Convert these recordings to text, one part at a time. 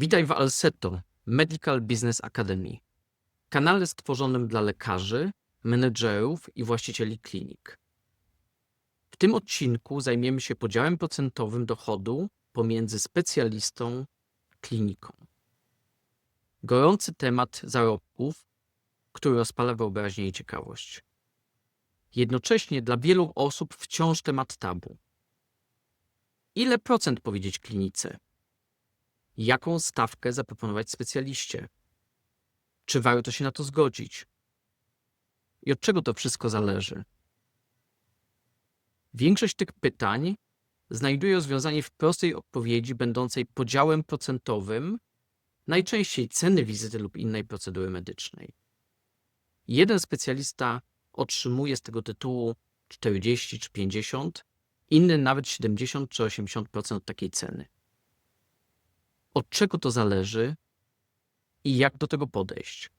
Witaj w Alseto Medical Business Academy, kanale stworzonym dla lekarzy, menedżerów i właścicieli klinik. W tym odcinku zajmiemy się podziałem procentowym dochodu pomiędzy specjalistą a kliniką. Gorący temat zarobków, który rozpala wyobraźnię i ciekawość. Jednocześnie dla wielu osób wciąż temat tabu. Ile procent powiedzieć klinice? Jaką stawkę zaproponować specjaliście. Czy warto się na to zgodzić? I od czego to wszystko zależy? Większość tych pytań znajduje rozwiązanie w prostej odpowiedzi, będącej podziałem procentowym, najczęściej ceny wizyty lub innej procedury medycznej. Jeden specjalista otrzymuje z tego tytułu 40 czy 50, inny nawet 70 czy 80% takiej ceny od czego to zależy i jak do tego podejść.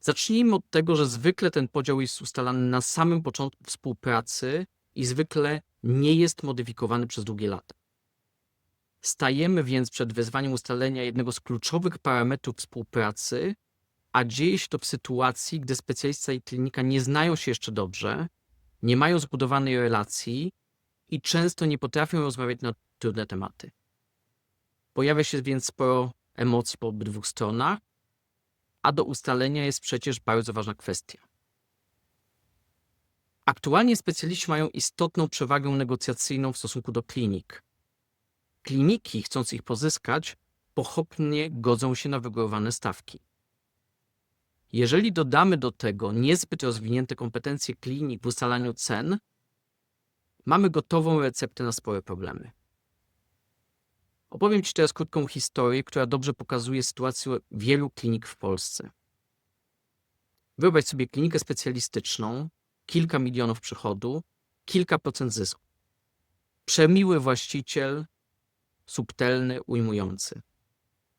Zacznijmy od tego, że zwykle ten podział jest ustalany na samym początku współpracy i zwykle nie jest modyfikowany przez długie lata. Stajemy więc przed wyzwaniem ustalenia jednego z kluczowych parametrów współpracy, a dzieje się to w sytuacji, gdy specjalista i klinika nie znają się jeszcze dobrze, nie mają zbudowanej relacji i często nie potrafią rozmawiać na trudne tematy. Pojawia się więc sporo emocji po obydwu stronach, a do ustalenia jest przecież bardzo ważna kwestia. Aktualnie specjaliści mają istotną przewagę negocjacyjną w stosunku do klinik. Kliniki, chcąc ich pozyskać, pochopnie godzą się na wygórowane stawki. Jeżeli dodamy do tego niezbyt rozwinięte kompetencje klinik w ustalaniu cen, mamy gotową receptę na spore problemy. Opowiem Ci teraz krótką historię, która dobrze pokazuje sytuację wielu klinik w Polsce. Wyobraź sobie klinikę specjalistyczną, kilka milionów przychodu, kilka procent zysku. Przemiły właściciel, subtelny, ujmujący.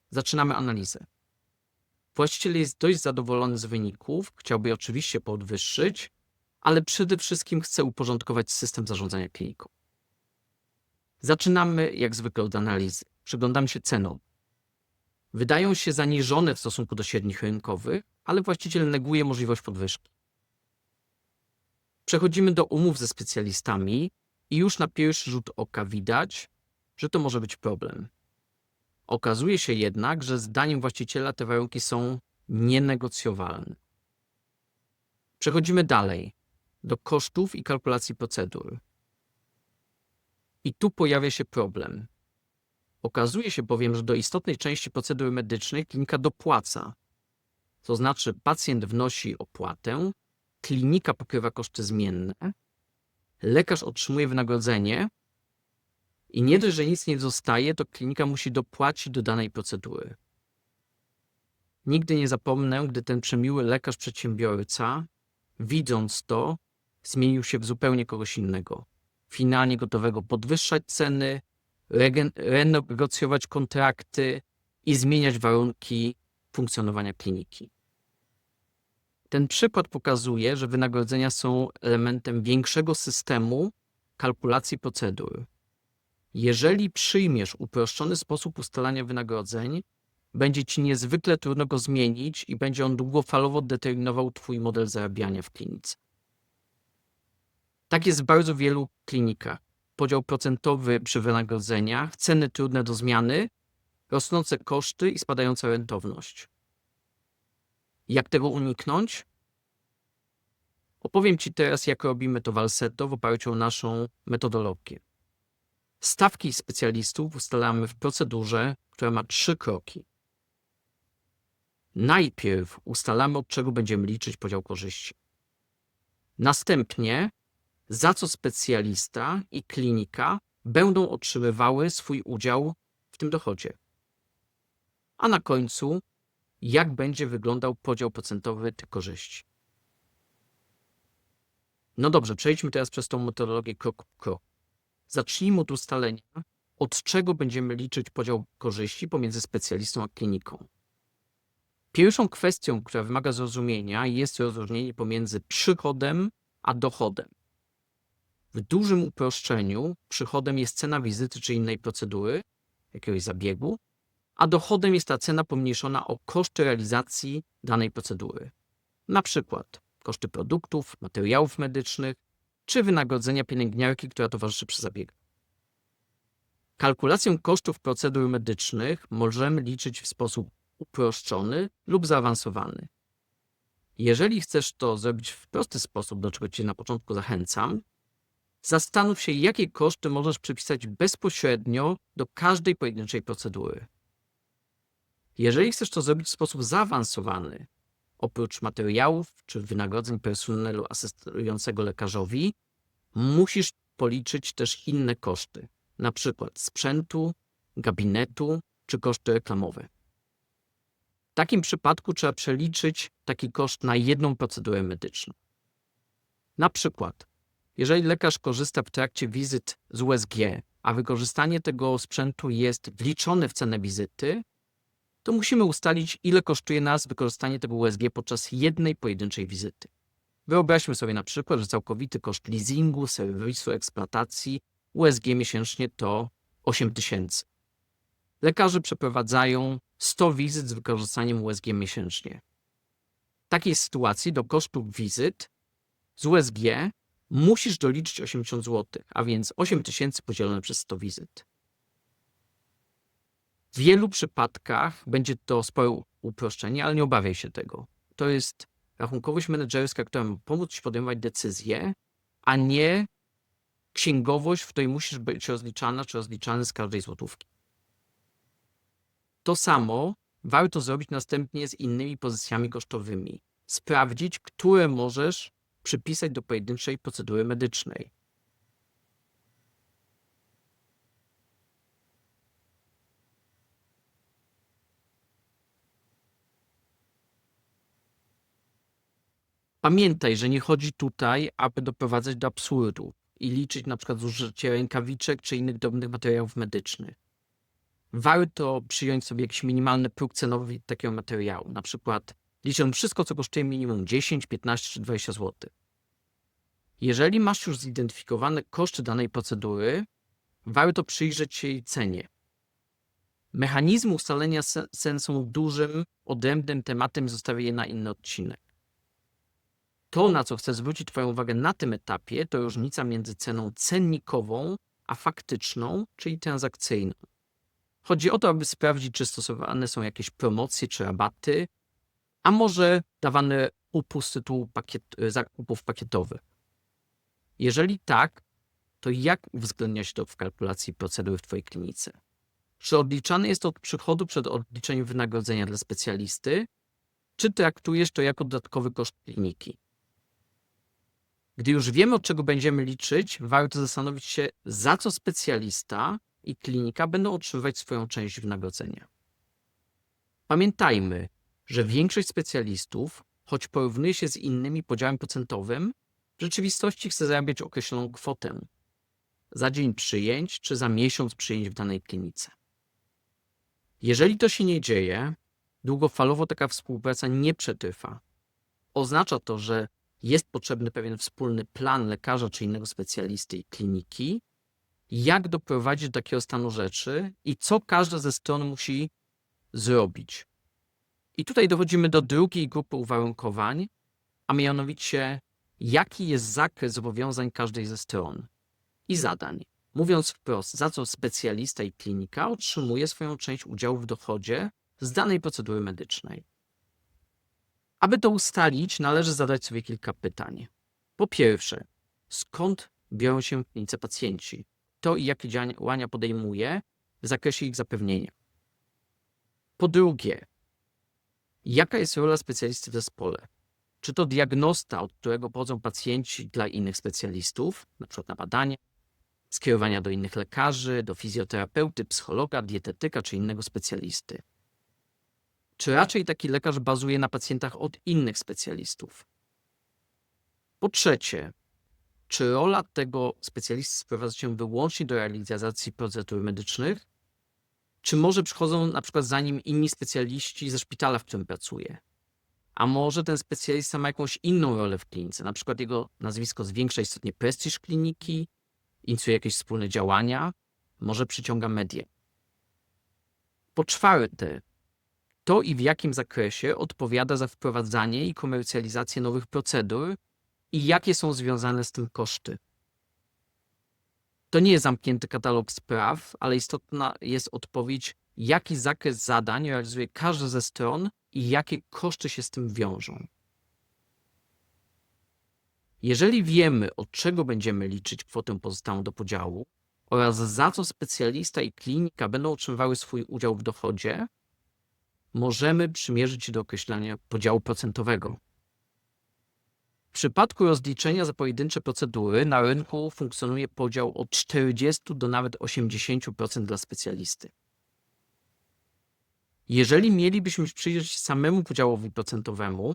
Zaczynamy analizę. Właściciel jest dość zadowolony z wyników, chciałby oczywiście podwyższyć, ale przede wszystkim chce uporządkować system zarządzania kliniką. Zaczynamy jak zwykle od analizy. Przyglądamy się cenom. Wydają się zaniżone w stosunku do średnich rynkowych, ale właściciel neguje możliwość podwyżki. Przechodzimy do umów ze specjalistami i już na pierwszy rzut oka widać, że to może być problem. Okazuje się jednak, że zdaniem właściciela te warunki są nienegocjowalne. Przechodzimy dalej do kosztów i kalkulacji procedur. I tu pojawia się problem. Okazuje się bowiem, że do istotnej części procedury medycznej klinika dopłaca. To znaczy, pacjent wnosi opłatę, klinika pokrywa koszty zmienne, lekarz otrzymuje wynagrodzenie i nie dość, że nic nie zostaje, to klinika musi dopłacić do danej procedury. Nigdy nie zapomnę, gdy ten przemiły lekarz przedsiębiorca, widząc to, zmienił się w zupełnie kogoś innego finalnie gotowego podwyższać ceny, renegocjować kontrakty i zmieniać warunki funkcjonowania kliniki. Ten przykład pokazuje, że wynagrodzenia są elementem większego systemu kalkulacji procedur. Jeżeli przyjmiesz uproszczony sposób ustalania wynagrodzeń, będzie ci niezwykle trudno go zmienić i będzie on długofalowo determinował Twój model zarabiania w klinice. Tak jest w bardzo wielu klinikach. Podział procentowy przy wynagrodzeniach, ceny trudne do zmiany, rosnące koszty i spadająca rentowność. Jak tego uniknąć? Opowiem Ci teraz, jak robimy to w Alseto w oparciu o naszą metodologię. Stawki specjalistów ustalamy w procedurze, która ma trzy kroki. Najpierw ustalamy, od czego będziemy liczyć podział korzyści. Następnie za co specjalista i klinika będą otrzymywały swój udział w tym dochodzie. A na końcu, jak będzie wyglądał podział procentowy tych korzyści. No dobrze, przejdźmy teraz przez tą metodologię krok po kroku. Zacznijmy od ustalenia, od czego będziemy liczyć podział korzyści pomiędzy specjalistą a kliniką. Pierwszą kwestią, która wymaga zrozumienia, jest rozróżnienie pomiędzy przychodem a dochodem. W dużym uproszczeniu przychodem jest cena wizyty czy innej procedury, jakiegoś zabiegu, a dochodem jest ta cena pomniejszona o koszty realizacji danej procedury. Na przykład koszty produktów, materiałów medycznych czy wynagrodzenia pielęgniarki, która towarzyszy przy zabiegu. Kalkulację kosztów procedur medycznych możemy liczyć w sposób uproszczony lub zaawansowany. Jeżeli chcesz to zrobić w prosty sposób, do czego Cię na początku zachęcam, zastanów się, jakie koszty możesz przypisać bezpośrednio do każdej pojedynczej procedury. Jeżeli chcesz to zrobić w sposób zaawansowany, oprócz materiałów czy wynagrodzeń personelu asystującego lekarzowi, musisz policzyć też inne koszty, przykład sprzętu, gabinetu czy koszty reklamowe. W takim przypadku trzeba przeliczyć taki koszt na jedną procedurę medyczną. Na przykład, jeżeli lekarz korzysta w trakcie wizyt z USG, a wykorzystanie tego sprzętu jest wliczone w cenę wizyty, to musimy ustalić, ile kosztuje nas wykorzystanie tego USG podczas jednej pojedynczej wizyty. Wyobraźmy sobie na przykład, że całkowity koszt leasingu, serwisu, eksploatacji USG miesięcznie to 8 tysięcy. Lekarze przeprowadzają 100 wizyt z wykorzystaniem USG miesięcznie. W takiej sytuacji do kosztów wizyt z USG musisz doliczyć 80 zł, a więc 8 tysięcy podzielone przez 100 wizyt. W wielu przypadkach będzie to spore uproszczenie, ale nie obawiaj się tego. To jest rachunkowość menedżerska, która ma pomóc Ci podejmować decyzje, a nie księgowość, w której musisz być rozliczana czy rozliczany z każdej złotówki. To samo warto zrobić następnie z innymi pozycjami kosztowymi. Sprawdzić, które możesz przypisać do pojedynczej procedury medycznej. Pamiętaj, że nie chodzi tutaj, aby doprowadzać do absurdu i liczyć na przykład zużycie rękawiczek czy innych drobnych materiałów medycznych. Warto przyjąć sobie jakiś minimalny próg cenowy takiego materiału, na przykład liczę wszystko, co kosztuje minimum 10, 15 czy 20 zł. Jeżeli masz już zidentyfikowane koszty danej procedury, warto przyjrzeć się jej cenie. Mechanizmy ustalenia cen są dużym, odrębnym tematem, zostawię je na inny odcinek. To, na co chcę zwrócić Twoją uwagę na tym etapie, to różnica między ceną cennikową a faktyczną, czyli transakcyjną. Chodzi o to, aby sprawdzić, czy stosowane są jakieś promocje czy rabaty, a może dawane upust z tytułu pakiet, zakupów pakietowych. Jeżeli tak, to jak uwzględnia się to w kalkulacji procedury w Twojej klinice? Czy odliczane jest to od przychodu przed odliczeniem wynagrodzenia dla specjalisty, czy traktujesz to jako dodatkowy koszt kliniki? Gdy już wiemy, od czego będziemy liczyć, warto zastanowić się, za co specjalista i klinika będą otrzymywać swoją część wynagrodzenia. Pamiętajmy, że większość specjalistów, choć porównuje się z innymi podziałem procentowym, w rzeczywistości chce zarabiać określoną kwotę za dzień przyjęć czy za miesiąc przyjęć w danej klinice. Jeżeli to się nie dzieje, długofalowo taka współpraca nie przetrwa. Oznacza to, że jest potrzebny pewien wspólny plan lekarza czy innego specjalisty i kliniki, jak doprowadzić do takiego stanu rzeczy i co każda ze stron musi zrobić. I tutaj dochodzimy do drugiej grupy uwarunkowań, a mianowicie jaki jest zakres zobowiązań każdej ze stron i zadań. Mówiąc wprost, za co specjalista i klinika otrzymuje swoją część udziału w dochodzie z danej procedury medycznej. Aby to ustalić, należy zadać sobie kilka pytań. Po pierwsze, skąd biorą się w klinice pacjenci? To i jakie działania podejmuje w zakresie ich zapewnienia. Po drugie, jaka jest rola specjalisty w zespole? Czy to diagnosta, od którego pochodzą pacjenci dla innych specjalistów, np. na badanie, skierowania do innych lekarzy, do fizjoterapeuty, psychologa, dietetyka czy innego specjalisty? Czy raczej taki lekarz bazuje na pacjentach od innych specjalistów? Po trzecie, czy rola tego specjalisty sprowadza się wyłącznie do realizacji procedur medycznych? Czy może przychodzą na przykład za nim inni specjaliści ze szpitala, w którym pracuje? A może ten specjalista ma jakąś inną rolę w klinice, na przykład jego nazwisko zwiększa istotnie prestiż kliniki, inicjuje jakieś wspólne działania, może przyciąga media. Po czwarte, to i w jakim zakresie odpowiada za wprowadzanie i komercjalizację nowych procedur i jakie są związane z tym koszty. To nie jest zamknięty katalog spraw, ale istotna jest odpowiedź, jaki zakres zadań realizuje każda ze stron i jakie koszty się z tym wiążą. Jeżeli wiemy, od czego będziemy liczyć kwotę pozostałą do podziału oraz za co specjalista i klinika będą otrzymywały swój udział w dochodzie, możemy przymierzyć się do określania podziału procentowego. W przypadku rozliczenia za pojedyncze procedury na rynku funkcjonuje podział od 40 do nawet 80% dla specjalisty. Jeżeli mielibyśmy przyjrzeć się samemu podziałowi procentowemu,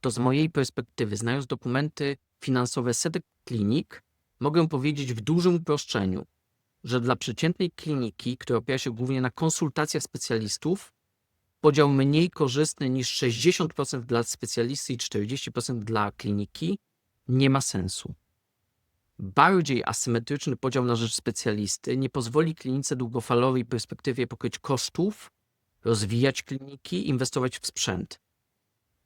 to z mojej perspektywy, znając dokumenty finansowe setek klinik, mogę powiedzieć w dużym uproszczeniu, że dla przeciętnej kliniki, która opiera się głównie na konsultacjach specjalistów, podział mniej korzystny niż 60% dla specjalisty i 40% dla kliniki nie ma sensu. Bardziej asymetryczny podział na rzecz specjalisty nie pozwoli klinice długofalowej perspektywie pokryć kosztów, rozwijać kliniki, inwestować w sprzęt.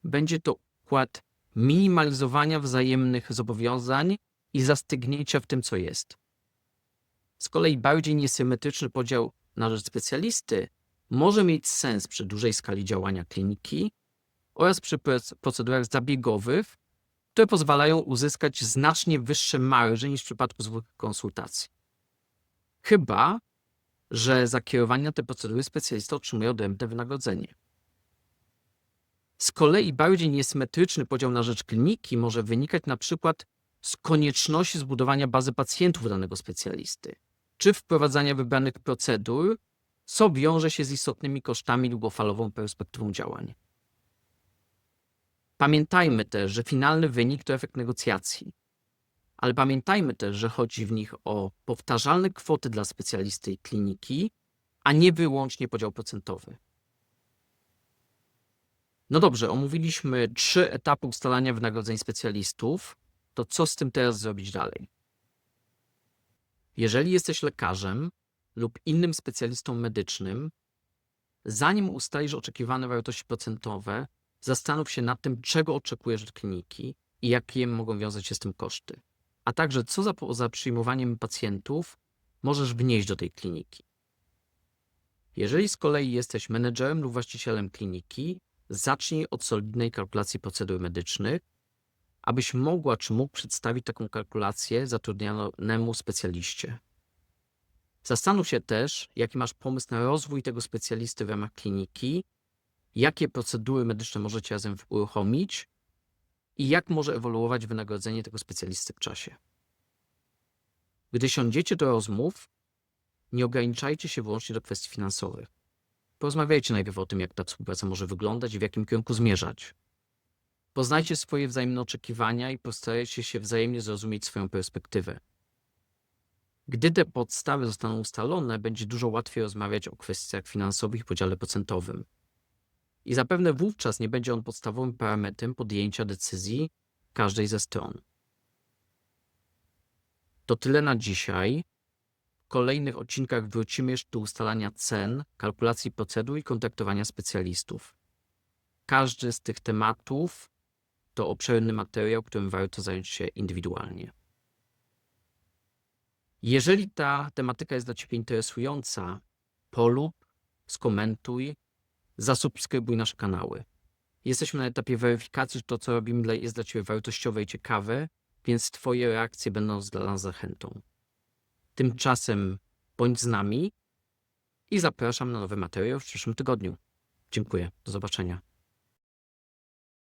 Będzie to układ minimalizowania wzajemnych zobowiązań i zastygnięcia w tym, co jest. Z kolei bardziej niesymetryczny podział na rzecz specjalisty może mieć sens przy dużej skali działania kliniki oraz przy proc- procedurach zabiegowych, które pozwalają uzyskać znacznie wyższe marże niż w przypadku zwykłych konsultacji. Chyba, że za kierowanie na te procedury specjalista otrzymuje odrębne wynagrodzenie. Z kolei bardziej niesymetryczny podział na rzecz kliniki może wynikać na przykład z konieczności zbudowania bazy pacjentów danego specjalisty, czy wprowadzania wybranych procedur, co wiąże się z istotnymi kosztami długofalową perspektywą działań. Pamiętajmy też, że finalny wynik to efekt negocjacji, ale pamiętajmy też, że chodzi w nich o powtarzalne kwoty dla specjalisty i kliniki, a nie wyłącznie podział procentowy. No dobrze, omówiliśmy trzy etapy ustalania wynagrodzeń specjalistów. To co z tym teraz zrobić dalej? Jeżeli jesteś lekarzem lub innym specjalistą medycznym, zanim ustalisz oczekiwane wartości procentowe, zastanów się nad tym, czego oczekujesz od kliniki i jakie mogą wiązać się z tym koszty, a także co za, za przyjmowaniem pacjentów możesz wnieść do tej kliniki. Jeżeli z kolei jesteś menedżerem lub właścicielem kliniki, zacznij od solidnej kalkulacji procedur medycznych, abyś mogła czy mógł przedstawić taką kalkulację zatrudnionemu specjaliście. Zastanów się też, jaki masz pomysł na rozwój tego specjalisty w ramach kliniki, jakie procedury medyczne możecie razem uruchomić i jak może ewoluować wynagrodzenie tego specjalisty w czasie. Gdy siądziecie do rozmów, nie ograniczajcie się wyłącznie do kwestii finansowych. Porozmawiajcie najpierw o tym, jak ta współpraca może wyglądać i w jakim kierunku zmierzać. Poznajcie swoje wzajemne oczekiwania i postarajcie się wzajemnie zrozumieć swoją perspektywę. Gdy te podstawy zostaną ustalone, będzie dużo łatwiej rozmawiać o kwestiach finansowych i podziale procentowym. I zapewne wówczas nie będzie on podstawowym parametrem podjęcia decyzji każdej ze stron. To tyle na dzisiaj. W kolejnych odcinkach wrócimy jeszcze do ustalania cen, kalkulacji procedur i kontaktowania specjalistów. Każdy z tych tematów to obszerny materiał, którym warto zająć się indywidualnie. Jeżeli ta tematyka jest dla Ciebie interesująca, polub, skomentuj, zasubskrybuj nasze kanały. Jesteśmy na etapie weryfikacji, że to, co robimy, jest dla Ciebie wartościowe i ciekawe, więc Twoje reakcje będą dla nas zachętą. Tymczasem bądź z nami i zapraszam na nowy materiał w przyszłym tygodniu. Dziękuję. Do zobaczenia.